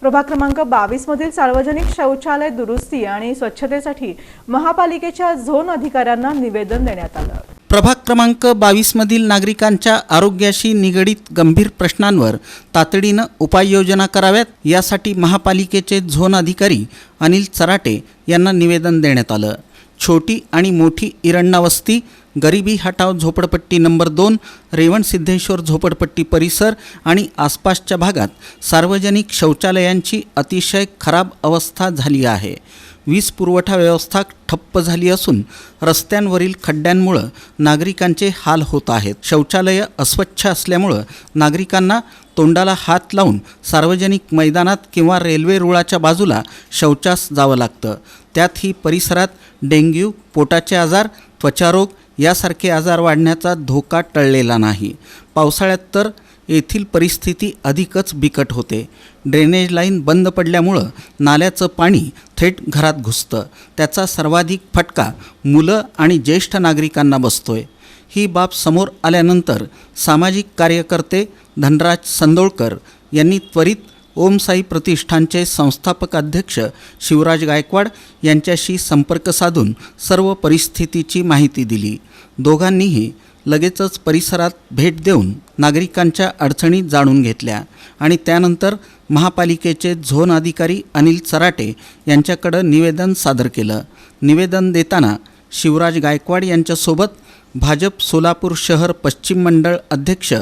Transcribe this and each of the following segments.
प्रभाग क्रमांक बावीसमधील सार्वजनिक शौचालय दुरुस्ती आणि स्वच्छतेसाठी महापालिकेच्या झोन अधिकाऱ्यांना निवेदन देण्यात आलं. प्रभाग क्रमांक बावीसमधील नागरिकांच्या आरोग्याशी निगडीत गंभीर प्रश्नांवर तातडीनं उपाययोजना कराव्यात यासाठी महापालिकेचे झोन अधिकारी अनिल चराटे यांना निवेदन देण्यात आलं. छोटी आणि मोठी इरण्णावस्ती गरिबी हटाव झोपडपट्टी नंबर दोन रेवण सिद्धेश्वर झोपडपट्टी परिसर आणि आसपासच्या भागात सार्वजनिक शौचालयांची अतिशय खराब अवस्था झाली आहे. वीज पुरवठा व्यवस्था ठप्प झाली असून रस्त्यांवरील खड्ड्यांमुळं नागरिकांचे हाल होत आहेत. शौचालयं अस्वच्छ असल्यामुळं नागरिकांना तोंडाला हात लावून सार्वजनिक मैदानात किंवा रेल्वे रुळाच्या बाजूला शौचास जावं लागतं. त्यात ही परिसरात डेंग्यू पोटाचे आजार त्वचारोग यासारखे आजार वाढण्याचा धोका टळलेला नाही. पावसाळ्यात तर येथील परिस्थिती अधिकच बिकट होते. ड्रेनेज लाईन बंद पडल्यामुळं नाल्याचं पाणी थेट घरात घुसतं. त्याचा सर्वाधिक फटका मुलं आणि ज्येष्ठ नागरिकांना बसतोय. ही बाब समोर आल्यानंतर सामाजिक कार्यकर्ते धनराज संदोळकर यांनी त्वरित ओम साई प्रतिष्ठानचे संस्थापक अध्यक्ष शिवराज गायकवाड यांच्याशी संपर्क साधून सर्व परिस्थितीची माहिती दिली. दोघांनीही लगेचच परिसरात भेट देऊन नागरिकांच्या अडचणी जाणून घेतल्या आणि त्यानंतर महापालिकेचे झोन अधिकारी अनिल चराटे यांच्याकडं निवेदन सादर केलं. निवेदन देताना शिवराज गायकवाड यांच्यासोबत भाजप सोलापूर शहर पश्चिम मंडळ अध्यक्ष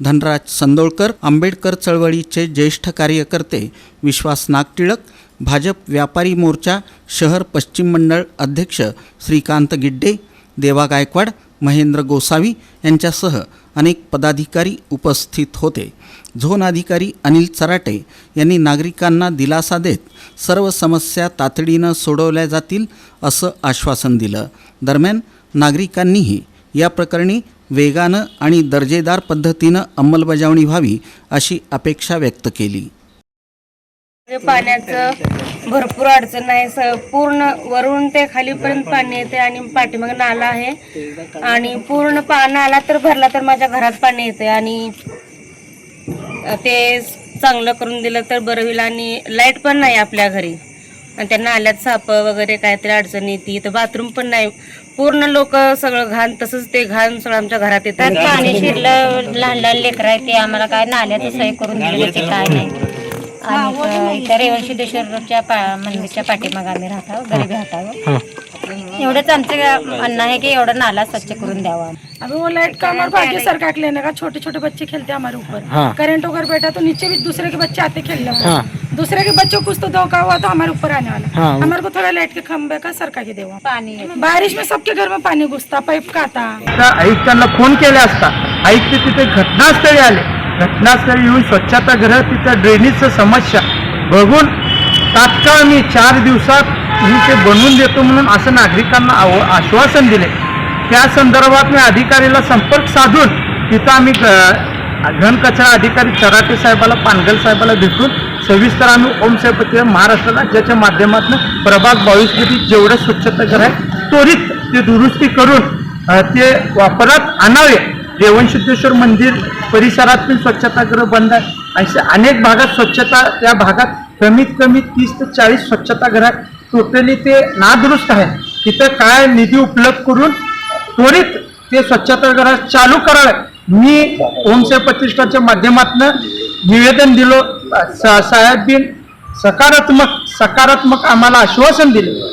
धनराज संदोळकर आंबेडकर चळवळीचे ज्येष्ठ कार्यकर्ते विश्वास नागटिळक भाजप व्यापारी मोर्चा शहर पश्चिम मंडळ अध्यक्ष श्रीकांत गिड्डे देवा गायकवाड महेंद्र गोसावी यांच्यासह अनेक पदाधिकारी उपस्थित होते. झोन अधिकारी अनिल चराटे यांनी नागरिकांना दिलासा देत सर्व समस्या तातडीनं सोडवल्या जातील असं आश्वासन दिलं. दरम्यान नागरिकांनीही या प्रकरणी वेगानं आणि दर्जेदार पद्धतीनं अंमलबजावणी व्हावी अशी अपेक्षा व्यक्त केली. पाण्याचं भरपूर अडचण आहे. स पूर्ण वरून ते खालीपर्यंत पाणी येते आणि पाठीमाग नाला आहे. आणि पूर्ण पा नाला तर भरला तर माझ्या घरात पाणी येते आणि ते चांगलं करून दिलं तर बरं होईल. आणि लाइट पण नाही आपल्या घरी. आणि त्या नाल्यात साप वगैरे काहीतरी अडचण येते. तर बाथरूम पण नाही. पूर्ण लोक सगळं घाण तसंच ते घाण सगळं आमच्या घरात येतात पाणी शिरलं लहान लहान लेकर आहे ते आम्हाला काय नाल्याचं सोय करून दिली ते काय नाही आणि इथं रेवणसिद्धेश्वरच्या पा मंदिरच्या पाठीमाग आम्ही राहतो गरीबी हटावं एवढंच आमचं म्हणणं आहे की एवढं नाला स्वच्छ करून द्यावा. अभी वो लाइट का हमारे भाग्य सरकार के लेने का छोटे छोटे बच्चे खेलते हैं हमारे ऊपर करंट वगैरह बैठा तो नीचे भी दूसरे के बच्चे आते खेलने को दूसरे के बच्चों कुछ तो धोखा हुआ तो हमारे ऊपर आने वाला. हमारे को थोड़ा लाइट के खंबे का सरकार के देवा. पाणी बारिश में सबके घर में पानी घुसता पाइप का आता त्या आयुक्तांना फोन केले असता. आयुक्त तिथे घटनास्थळी आले. घटनास्थळी येऊन स्वच्छतागृह तिथं ड्रेनेजचं समस्या. बघून तात्काळ मी चार दिवसात मी ते बनवून देतो म्हणून असं नागरिकांना आव आश्वासन दिले. त्या संदर्भात मी अधिकारीला संपर्क साधून तिथं आम्ही घनकचरा अधिकारी चराटे साहेबाला पानगल साहेबाला भेटून सविस्तर आम्ही ओम साहेब महाराष्ट्र राज्याच्या माध्यमातून प्रभाग बावीसमध्ये जेवढं स्वच्छतागृह आहे त्वरित ते दुरुस्ती करून ते वापरात आणावे. रेवणसिद्धेश्वर मंदिर परिसरातील स्वच्छतागृह बंद आहे. अशा अनेक भागात स्वच्छता त्या भागात कमीत कमी तीस ते चाळीस स्वच्छतागृह टोटली ते नादुरुस्त आहे. तिथं काय निधी उपलब्ध करून त्वरित ते स्वच्छतागृह चालू करावे. मी ओमसाहेब प्रतिष्ठानच्या माध्यमातून निवेदन दिलो. साहेब बिन सकारात्मक सकारात्मक आम्हाला आश्वासन दिले.